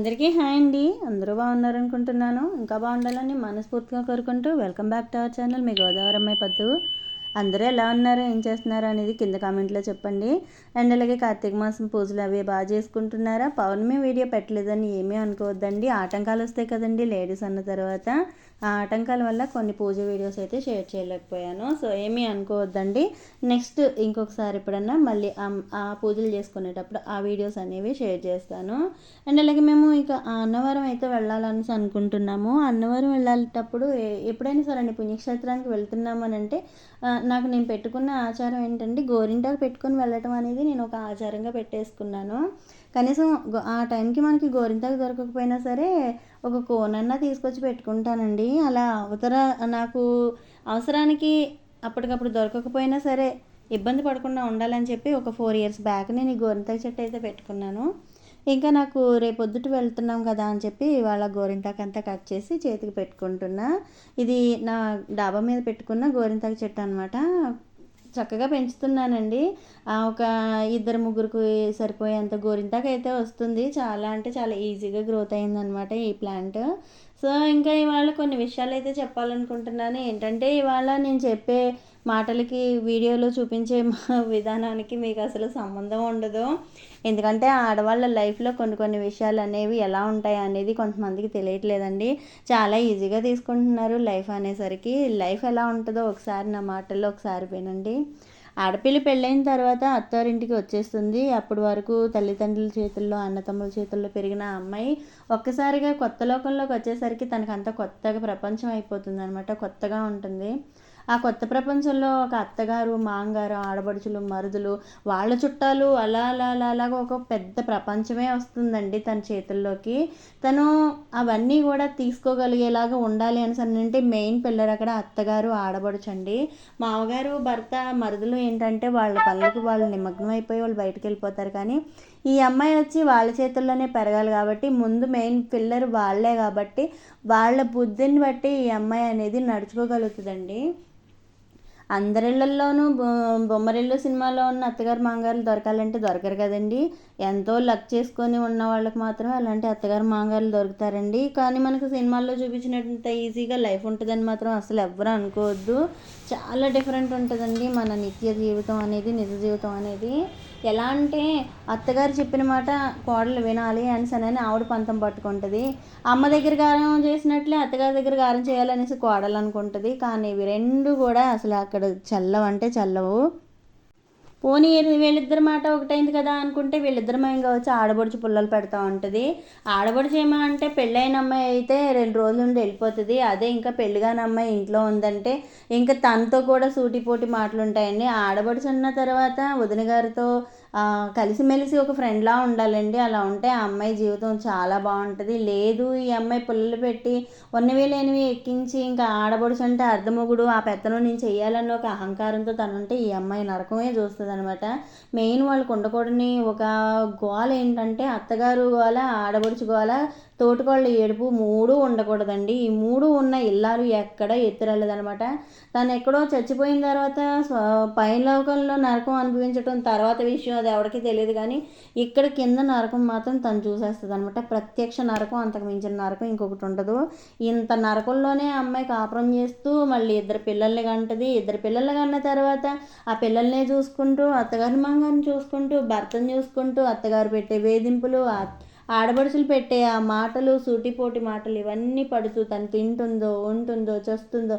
అందరికీ హాయ్ అండి. అందరూ బాగున్నారనుకుంటున్నాను. ఇంకా బాగుండాలని మనస్ఫూర్తిగా కోరుకుంటూ welcome back to our channel మీ గోదావరి అమ్మాయి పద్దు. అందరూ ఎలా ఉన్నారు? ఏం చేస్తున్నారు అనేది కింద కామెంట్లో చెప్పండి. అండ్ అలాగే కార్తీక మాసం పూజలు అవి బాగా చేసుకుంటున్నారా? పౌర్ణమి వీడియో పెట్టలేదని ఏమీ అనుకోవద్దండి. ఆటంకాలు వస్తాయి కదండి లేడీస్ అన్న తర్వాత. ఆ ఆటంకాల వల్ల కొన్ని పూజ వీడియోస్ అయితే షేర్ చేయలేకపోయాను. సో ఏమీ అనుకోవద్దండి. నెక్స్ట్ ఇంకొకసారి ఎప్పుడన్నా మళ్ళీ ఆ పూజలు చేసుకునేటప్పుడు ఆ వీడియోస్ అనేవి షేర్ చేస్తాను. అండ్ అలాగే మేము ఇక అన్నవరం అయితే వెళ్ళాలని అనుకుంటున్నాము. అన్నవరం వెళ్ళేటప్పుడు ఎప్పుడైనా సరే అండి పుణ్యక్షేత్రానికి వెళ్తున్నామని అంటే నాకు నేను పెట్టుకున్న ఆచారం ఏంటంటే గోరింటాకు పెట్టుకొని వెళ్ళటం అనేది నేను ఒక ఆచారంగా పెట్టేసుకున్నాను. కనీసం ఆ టైంకి మనకి గోరింటాకు దొరకకపోయినా సరే ఒక కోనన్నా తీసుకొచ్చి పెట్టుకుంటానండి. అలా అవతర నాకు అవసరానికి అప్పటికప్పుడు దొరకకపోయినా సరే ఇబ్బంది పడకుండా ఉండాలని చెప్పి ఒక ఫోర్ ఇయర్స్ బ్యాక్ నేను ఈ గోరింతాకు చెట్టు అయితే పెట్టుకున్నాను. ఇంకా నాకు రేపొద్దుట వెళ్తున్నాం కదా అని చెప్పి వాళ్ళ గోరింటాకు అంతా కట్ చేసి చేతికి పెట్టుకుంటున్నా. ఇది నా డాబా మీద పెట్టుకున్న గోరింటాకు చెట్టు అనమాట చక్కగా పెంచుతున్నానండి. ఒక ఇద్దరు ముగ్గురికి సరిపోయేంత గోరింటాకు అయితే వస్తుంది. చాలా అంటే చాలా ఈజీగా గ్రోత్ అయిందనమాట ఈ ప్లాంట్. సో ఇంకా ఇవాళ కొన్ని విషయాలు అయితే చెప్పాలనుకుంటున్నాను. ఏంటంటే ఇవాళ నేను చెప్పే మాటలకి వీడియోలో చూపించే విధానానికి మీకు అసలు సంబంధం ఉండదు. ఎందుకంటే ఆడవాళ్ళ లైఫ్లో కొన్ని కొన్ని విషయాలు అనేవి ఎలా ఉంటాయి అనేది కొంతమందికి తెలియట్లేదండి. చాలా ఈజీగా తీసుకుంటున్నారు లైఫ్ అనేసరికి. లైఫ్ ఎలా ఉంటుందో ఒకసారి నా మాటల్లో ఒకసారి వినండి. ఆడపిల్ల పెళ్ళైన తర్వాత అత్తారింటికి వచ్చేస్తుంది. అప్పటి వరకు తల్లిదండ్రుల చేతుల్లో అన్నతమ్ముల చేతుల్లో పెరిగిన అమ్మాయి ఒక్కసారిగా కొత్త లోకంలోకి వచ్చేసరికి తనకంత కొత్తగా ప్రపంచం అయిపోతుంది అనమాట కొత్తగా ఉంటుంది. ఆ కొత్త ప్రపంచంలో ఒక అత్తగారు మాంగారు ఆడబడుచులు మరుదులు వాళ్ళ చుట్టాలు అలా అలా అలా అలాగా ఒక పెద్ద ప్రపంచమే వస్తుందండి తన చేతుల్లోకి. తను అవన్నీ కూడా తీసుకోగలిగేలాగా ఉండాలి అని అంటే మెయిన్ పిల్లర్ అక్కడ అత్తగారు ఆడబడుచండి మామగారు భర్త మరుదులు ఏంటంటే వాళ్ళ పనులకు వాళ్ళు నిమగ్నం అయిపోయి వాళ్ళు బయటకు వెళ్ళిపోతారు. కానీ ఈ అమ్మాయి వచ్చి వాళ్ళ చేతుల్లోనే పెరగాలి కాబట్టి ముందు మెయిన్ పిల్లర్ వాళ్ళే కాబట్టి వాళ్ళ బుద్ధిని బట్టి ఈ అమ్మాయి అనేది నడుచుకోగలుగుతుందండి. అందరిళ్ళల్లోనూ బొమ్మరిల్లు సినిమాలో ఉన్న అత్తగారు మాంగారులు దొరకాలంటే దొరకరు కదండి. ఎంతో లక్ చేసుకొని ఉన్న వాళ్ళకి మాత్రం అలాంటి అత్తగారు మాంగారులు దొరుకుతారండి. కానీ మనకు సినిమాల్లో చూపించినంత ఈజీగా లైఫ్ ఉంటుందని మాత్రం అసలు ఎవ్వరూ అనుకోవద్దు. చాలా డిఫరెంట్ ఉంటుందండి మన నిత్య జీవితం అనేది నిజ జీవితం అనేది. ఎలా అంటే అత్తగారు చెప్పిన మాట కోడలు వినాలి అని ఆవిడ పంతం పట్టుకుంటుంది. అమ్మ దగ్గర గారం చేసినట్లే అత్తగారి దగ్గర గారం చేయాలనేసి కోడలు అనుకుంటుంది. కానీ ఇవి రెండు కూడా అసలు అక్కడ చల్లవంటే చల్లవు. పోనీ వీళ్ళిద్దరి మాట ఒకటైంది కదా అనుకుంటే వీళ్ళిద్దరం ఇంకా వచ్చి ఆడబడుచు పుల్లలు పెడతా ఉంటుంది. ఆడబడుచు ఏమో అంటే పెళ్ళైన అమ్మాయి అయితే రెండు రోజుల నుండి వెళ్ళిపోతుంది. అదే ఇంకా పెళ్ళిగాని అమ్మాయి ఇంట్లో ఉందంటే ఇంకా తనతో కూడా సూటిపోటి మాటలు ఉంటాయండి ఆడబడుచున్న తర్వాత వదిన గారితో కలిసిమెలిసి ఒక ఫ్రెండ్లా ఉండాలండి. అలా ఉంటే ఆ అమ్మాయి జీవితం చాలా బాగుంటుంది. లేదు ఈ అమ్మాయి పుల్లలు పెట్టి ఉన్నవి లేనివి ఎక్కించి ఇంకా ఆడబడుచు అంటే అర్ధమొగుడు. ఆ పెత్తనం నేను చేయాలన్న ఒక అహంకారంతో తనుంటే ఈ అమ్మాయి నరకమే చూస్తుంది అనమాట మెయిన్ వాళ్ళకు ఉండకూడని ఒక గోల ఏంటంటే అత్తగారు గోల ఆడబడుచు గోల తోటికోళ్ళ ఏడుపు మూడు ఉండకూడదండి. ఈ మూడు ఉన్న ఇల్లాలు ఎక్కడ ఎత్తురలేదనమాట. తను ఎక్కడో చచ్చిపోయిన తర్వాత పైలోకంలో నరకం అనుభవించడం తర్వాత విషయం అది ఎవరికి తెలియదు కానీ ఇక్కడ కింద నరకం మాత్రం తను చూసేస్తుంది అనమాట ప్రత్యక్ష నరకం అంతకు మించిన నరకం ఇంకొకటి ఉండదు. ఇంత నరకంలోనే అమ్మాయి కాపురం చేస్తూ మళ్ళీ ఇద్దరు పిల్లల్ని కంటది. ఇద్దరు పిల్లల్ని కన్న తర్వాత ఆ పిల్లల్నే చూసుకుంటూ అత్తగారి మంగాన్ని చూసుకుంటూ భర్తను చూసుకుంటూ అత్తగారు పెట్టే వేధింపులు ఆడబడుచులు పెట్టే ఆ మాటలు సూటిపోటి మాటలు ఇవన్నీ పడుతూ తను తింటుందో ఉంటుందో చస్తుందో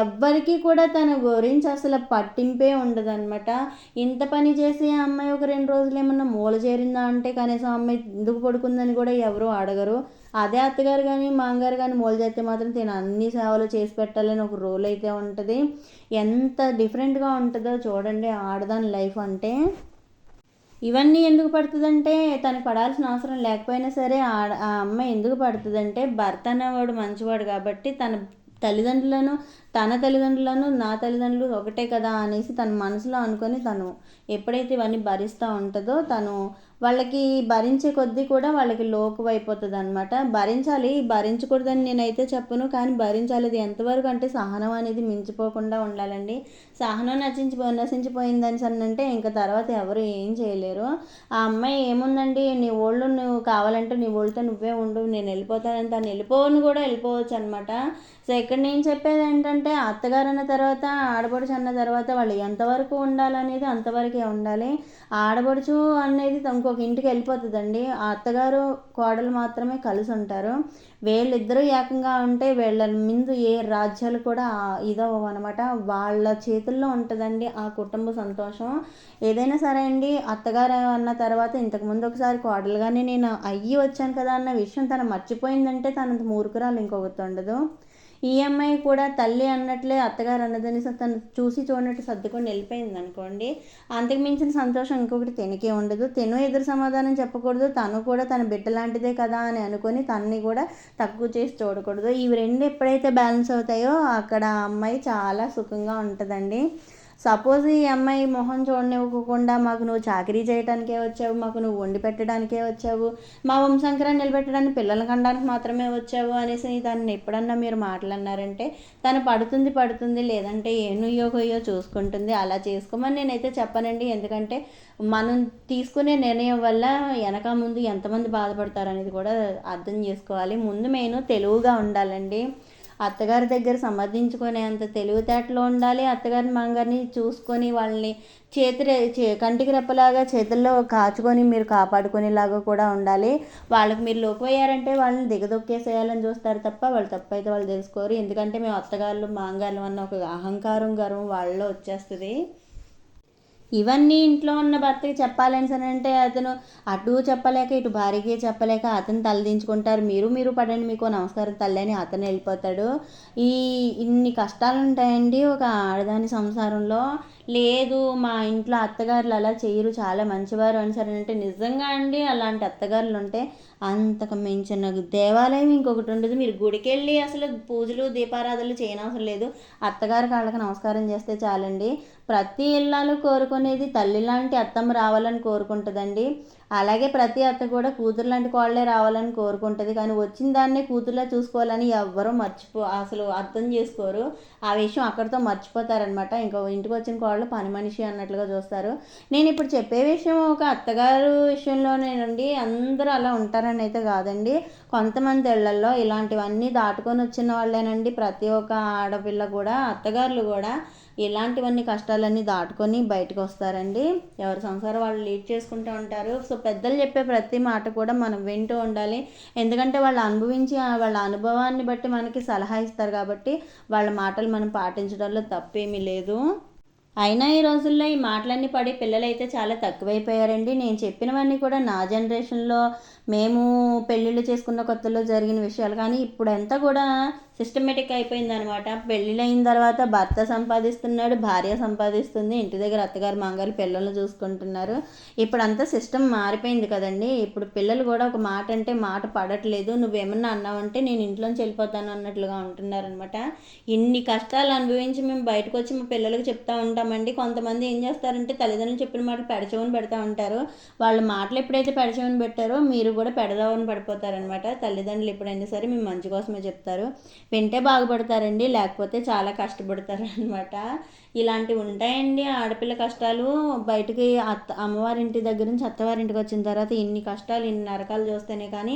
ఎవ్వరికీ కూడా తన గురించి అసలు పట్టింపే ఉండదన్నమాట. ఇంత పని చేసి ఆ అమ్మాయి ఒక రెండు రోజులు ఏమన్నా మూల చేరిందా అంటే కనీసం అమ్మాయి ఎందుకు పడుకుందని కూడా ఎవరు అడగరు. అదే అత్తగారు కానీ మాంగారు కానీ మూల చేస్తే మాత్రం తిన అన్ని సేవలు చేసి పెట్టాలని ఒక రోల్ అయితే ఉంటుంది. ఎంత డిఫరెంట్గా ఉంటుందో చూడండి ఆడదాని లైఫ్ అంటే. ఇవన్నీ ఎందుకు పడుతుందంటే తను పడాల్సిన అవసరం లేకపోయినా సరే ఆ అమ్మాయి ఎందుకు పడుతుందంటే భర్త అనేవాడు మంచివాడు కాబట్టి తన తల్లిదండ్రులను తన తల్లిదండ్రులను నా తల్లిదండ్రులు ఒకటే కదా అనేసి తన మనసులో అనుకొని తను ఎప్పుడైతే ఇవన్నీ భరిస్తూ ఉంటుందో తను వాళ్ళకి భరించే కొద్దీ కూడా వాళ్ళకి లోకు అయిపోతుంది అనమాట భరించాలి భరించకూడదని నేనైతే చెప్పను కానీ భరించాలి అది ఎంతవరకు అంటే సహనం అనేది మించిపోకుండా ఉండాలండి. సహనం నశించి నశించిపోయిందని అంటే ఇంకా తర్వాత ఎవరు ఏం చేయలేరు. ఆ అమ్మాయి ఏముందండి? నీ ఓళ్ళు నువ్వు కావాలంటే నీ ఓళ్ళతో నువ్వే ఉండు నేను వెళ్ళిపోతానని తను వెళ్ళిపోవని కూడా వెళ్ళిపోవచ్చు అనమాట సో ఇక్కడ నేను చెప్పేది ఏంటంటే అత్తగారు అన్న తర్వాత ఆడపడుచు అన్న తర్వాత వాళ్ళు ఎంతవరకు ఉండాలనేది అంతవరకే ఉండాలి. ఆడపడుచు అనేది ఇంకొక ఇంటికి వెళ్ళిపోతుందండి. ఆ అత్తగారు కోడలు మాత్రమే కలిసి ఉంటారు. వీళ్ళిద్దరూ ఏకంగా ఉంటే వీళ్ళ ముందు ఏ రాజ్యాలు కూడా ఇదవ్వవు అనమాట వాళ్ళ చేతుల్లో ఉంటుందండి ఆ కుటుంబ సంతోషం. ఏదైనా సరే అండి అత్తగారు అన్న తర్వాత ఇంతకుముందు ఒకసారి కోడలుగానే నేను అయ్యి వచ్చాను కదా అన్న విషయం తను మర్చిపోయిందంటే తనంత మూర్ఖురాలు ఇంకొకటి ఉండదు. ఈఎంఐ కూడా తల్లి అన్నట్లే అత్తగారు అన్నదని తను చూసి చూడనట్టు సర్దుకొని వెళ్ళిపోయింది అనుకోండి. అంతకు మించిన సంతోషం ఇంకొకటి తినకే ఉండదు. తిను ఎదురు సమాధానం చెప్పకూడదు. తను కూడా తన బిడ్డ లాంటిదే కదా అని అనుకొని తనని కూడా తక్కువ చేసి చూడకూడదు. ఇవి రెండు ఎప్పుడైతే బ్యాలెన్స్ అవుతాయో అక్కడ అమ్మాయి చాలా సుఖంగా ఉంటుందండి. సపోజ్ ఈ అమ్మాయి మొహం చూడనివ్వకుండా మాకు నువ్వు చాకరీ చేయడానికే వచ్చావు మాకు నువ్వు వండి పెట్టడానికే వచ్చావు మా వంశంకరాన్ని నిలబెట్టడానికి పిల్లలు కనడానికి మాత్రమే వచ్చావు అనేసి దాన్ని ఎప్పుడన్నా మీరు మాట్లాడినారంటే తను పడుతుంది పడుతుంది లేదంటే ఏ నుయ్యో కొయ్యో చూసుకుంటుంది. అలా చేసుకోమని నేనైతే చెప్పనండి. ఎందుకంటే మనం తీసుకునే నిర్ణయం వల్ల వెనక ముందు ఎంతమంది బాధపడతారు అనేది కూడా అర్థం చేసుకోవాలి. ముందు మెయిన్ తెలివిగా ఉండాలండి. అత్తగారి దగ్గర సమర్థించుకునే అంత తెలివితేటలో ఉండాలి. అత్తగారిని మంగారిని చూసుకొని వాళ్ళని చేతి కంటికి రెప్పలాగా చేతుల్లో కాచుకొని మీరు కాపాడుకునేలాగా కూడా ఉండాలి. వాళ్ళకి మీరు లోకపోయారంటే వాళ్ళని దిగదొక్కేసేయాలని చూస్తారు తప్ప వాళ్ళు తప్పు అయితే వాళ్ళు తెలుసుకోరు. ఎందుకంటే మేము అత్తగారులు మాంగారులు అన్న ఒక అహంకారం గర్వం వాళ్ళలో వచ్చేస్తుంది. ఇవన్నీ ఇంట్లో ఉన్న భర్తకి చెప్పాలని సరే అంటే అతను అటు చెప్పలేక ఇటు భార్యకి చెప్పలేక అతను తలదించుకుంటారు. మీరు మీరు పడండి మీకు నమస్కారం తల్లి అని అతను వెళ్ళిపోతాడు. ఈ ఇన్ని కష్టాలు ఉంటాయండి ఒక ఆడదాని సంసారంలో. లేదు మా ఇంట్లో అత్తగారులు అలా చేయరు చాలా మంచివారు అని సరే అంటే నిజంగా అండి అలాంటి అత్తగారులు ఉంటే అంతకు మించిన దేవాలయం ఇంకొకటి ఉండదు. మీరు గుడికెళ్ళి అసలు పూజలు దీపారాధనలు చేయనవసరం లేదు. అత్తగారి కాళ్ళకి నమస్కారం చేస్తే చాలండి. ప్రతి ఇళ్ళాలు కోరుకునేది తల్లి లాంటి అత్తమ్మ రావాలని కోరుకుంటుందండి. అలాగే ప్రతి అత్త కూడా కూతురు లాంటి కోళ్ళే రావాలని కోరుకుంటుంది. కానీ వచ్చిన దాన్నే కూతురులా చూసుకోవాలని ఎవ్వరూ మర్చిపో అసలు అర్థం చేసుకోరు. ఆ విషయం అక్కడితో మర్చిపోతారనమాట ఇంకో ఇంటికి వచ్చిన కోళ్ళు పని మనిషి అన్నట్లుగా చూస్తారు. నేను ఇప్పుడు చెప్పే విషయం ఒక అత్తగారు విషయంలోనేనండి అందరూ అలా ఉంటారని అయితే కాదండి. కొంతమంది ఇళ్ళలో ఇలాంటివన్నీ దాటుకొని వచ్చిన వాళ్ళేనండి. ప్రతి ఒక్క ఆడపిల్ల కూడా అత్తగారులు కూడా ఇలాంటివన్నీ కష్టాలన్నీ దాటుకొని బయటకు వస్తారండి. ఎవరి సంసారం వాళ్ళు లీడ్ చేసుకుంటూ ఉంటారు. సో పెద్దలు చెప్పే ప్రతి మాట కూడా మనం వింటూ ఉండాలి. ఎందుకంటే వాళ్ళు అనుభవించి వాళ్ళ అనుభవాన్ని బట్టి మనకి సలహా ఇస్తారు కాబట్టి వాళ్ళ మాటలు మనం పాటించడంలో తప్పేమీ లేదు. అయినా ఈ రోజుల్లో ఈ మాటలన్నీ పడి పిల్లలైతే చాలా తక్కువైపోయారండి. నేను చెప్పినవన్నీ కూడా నా జనరేషన్లో మేము పెళ్ళిళ్ళు చేసుకున్న కొత్తలో జరిగిన విషయాలు. కానీ ఇప్పుడు ఎంత కూడా సిస్టమేటిక్ అయిపోయింది అనమాట పెళ్ళిళ్ళైన తర్వాత భర్త సంపాదిస్తున్నాడు భార్య సంపాదిస్తుంది ఇంటి దగ్గర అత్తగారు మాంగారు పిల్లల్ని చూసుకుంటున్నారు. ఇప్పుడు అంతా సిస్టమ్ మారిపోయింది కదండి. ఇప్పుడు పిల్లలు కూడా ఒక మాట అంటే మాట పడట్లేదు. నువ్వేమన్నా అన్నావంటే నేను ఇంట్లోంచి వెళ్ళిపోతాను అన్నట్లుగా ఉంటున్నారనమాట. ఇన్ని కష్టాలు అనుభవించి మేము బయటకు వచ్చి మా పిల్లలకు చెప్తా ఉంటామండి. కొంతమంది ఏం చేస్తారంటే తల్లిదండ్రులు చెప్పిన మాట పెడచవని పెడతా ఉంటారు. వాళ్ళ మాటలు ఎప్పుడైతే పెడచవని పెట్టారో మీరు కూడా పెడదామని పడిపోతారనమాట. తల్లిదండ్రులు ఎప్పుడైనా సరే మేము మంచి కోసమే చెప్తారు. వింటే బాగుపడతారండి లేకపోతే చాలా కష్టపడతారు అనమాట ఇలాంటివి ఉంటాయండి. ఆడపిల్ల కష్టాలు బయటకి అత్త అమ్మవారింటి దగ్గర నుంచి అత్తవారింటికి వచ్చిన తర్వాత ఇన్ని కష్టాలు ఇన్ని నరకాలు చూస్తేనే కానీ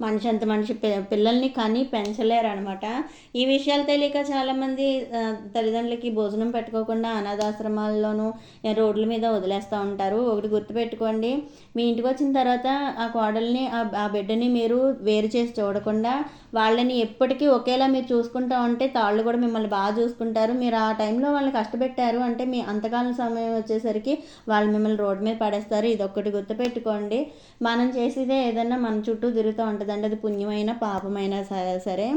మనిషి అంత మనిషి పిల్లల్ని కానీ పెంచలేరు అనమాట ఈ విషయాలు తెలియక చాలామంది తల్లిదండ్రులకి భోజనం పెట్టుకోకుండా అనాథాశ్రమాల్లోనూ రోడ్ల మీద వదిలేస్తూ ఉంటారు. ఒకటి గుర్తుపెట్టుకోండి మీ ఇంటికి వచ్చిన తర్వాత ఆ కోడల్ని ఆ బిడ్డని మీరు వేరు చేసి చూడకుండా వాళ్ళని ఎప్పటికీ ఒకేలా మీరు చూసుకుంటూ ఉంటే తాళ్ళు కూడా మిమ్మల్ని బాగా చూసుకుంటారు. మీరు ఆ టైంలో వాళ్ళని కష్టపెట్టారు అంటే మీ అంతకాలం సమయం వచ్చేసరికి వాళ్ళు మిమ్మల్ని రోడ్డు మీద పడేస్తారు. ఇది ఒక్కటి గుర్తుపెట్టుకోండి. మనం చేసేదే ఏదన్నా మన చుట్టూ తిరుగుతూ ఉంటుందండి. అది పుణ్యమైన పాపమైనా సరే.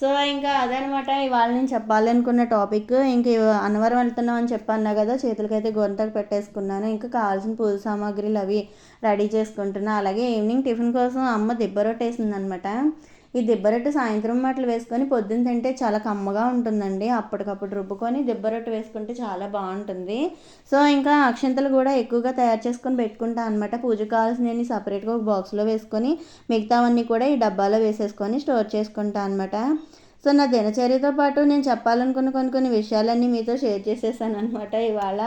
సో ఇంకా అదనమాట. ఇవాళ నేను చెప్పాలనుకున్న టాపిక్. ఇంక అన్నవరం వెళ్తున్నాం అని చెప్పన్నా కదా. చేతులకైతే గొంతకు పెట్టేసుకున్నాను. ఇంకా కావాల్సిన పూజ సామాగ్రిలు అవి రెడీ చేసుకుంటున్నా. అలాగే ఈవినింగ్ టిఫిన్ కోసం అమ్మ దిబ్బ రొట్టేసిందనమాట. ఈ దిబ్బరొట్టు సాయంత్రం మాటలు వేసుకొని పొద్దున్న తింటే చాలా కమ్మగా ఉంటుందండి. అప్పటికప్పుడు రుబ్బుకొని దిబ్బరొట్టు వేసుకుంటే చాలా బాగుంటుంది. సో ఇంకా అక్షంతలు కూడా ఎక్కువగా తయారు చేసుకొని పెట్టుకుంటా అనమాట పూజకు కావాల్సినవి సపరేట్గా ఒక బాక్స్లో వేసుకొని మిగతావన్నీ కూడా ఈ డబ్బాలో వేసేసుకొని స్టోర్ చేసుకుంటా అనమాట సో నా దినచర్యతో పాటు నేను చెప్పాలనుకున్న కొన్ని కొన్ని విషయాలన్నీ మీతో షేర్ చేసేసాను అనమాట ఇవాళ.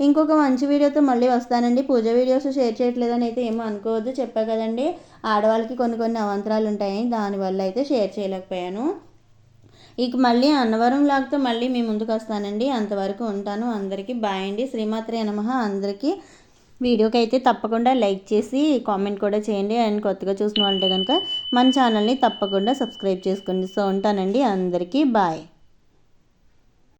ఇంకొక మంచి వీడియోతో మళ్ళీ వస్తానండి. పూజ వీడియోస్ షేర్ చేయట్లేదని అయితే ఏమో అనుకోవద్దు. చెప్పా కదండి ఆడవాళ్ళకి కొన్ని కొన్ని అవంతరాలు ఉంటాయి. దానివల్ల అయితే షేర్ చేయలేకపోయాను. ఇక మళ్ళీ అన్నవరం లాగ్తో మళ్ళీ మీ ముందుకు వస్తానండి. అంతవరకు ఉంటాను. అందరికీ బాయ్ అండి. శ్రీమాత్రే నమ. అందరికీ వీడియోకి అయితే తప్పకుండా లైక్ చేసి కామెంట్ కూడా చేయండి. అండ్ కొత్తగా చూసిన వాళ్ళంటే కనుక మన ఛానల్ని తప్పకుండా సబ్స్క్రైబ్ చేసుకోండి సో ఉంటానండి. అందరికీ బాయ్.